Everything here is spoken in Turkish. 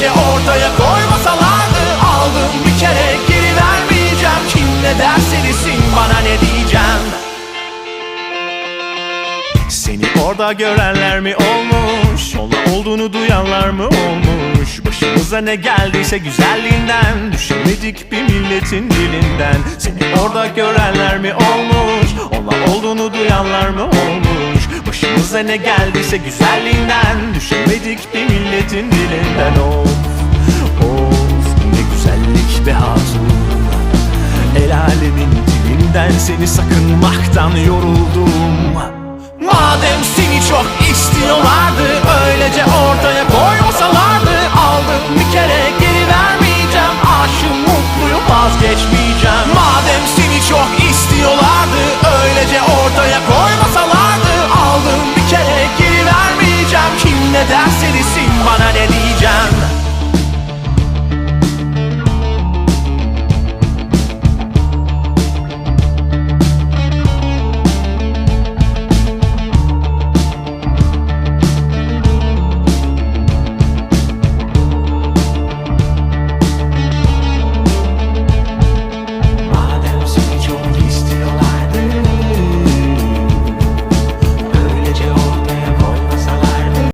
Öylece ortaya koymasalardı Aldım bir kere geri vermeyeceğim Kim ne derse desin bana ne diyeceğim. Seni orada görenler mi olmuş? Onunla olduğunu duyanlar mı olmuş? Başımıza ne geldiyse güzelliğinden Düşemedik bir milletin dilinden. Seni orada görenler mi olmuş? Onunla olduğunu duyanlar mı olmuş Başımıza ne geldiyse güzelliğinden Düşemedik bir milletin dilinden. Of of ne güzellik be hatun. El alemin dilinden seni sakınmaktan yoruldum. Madem seni çok istiyorlardı Öylece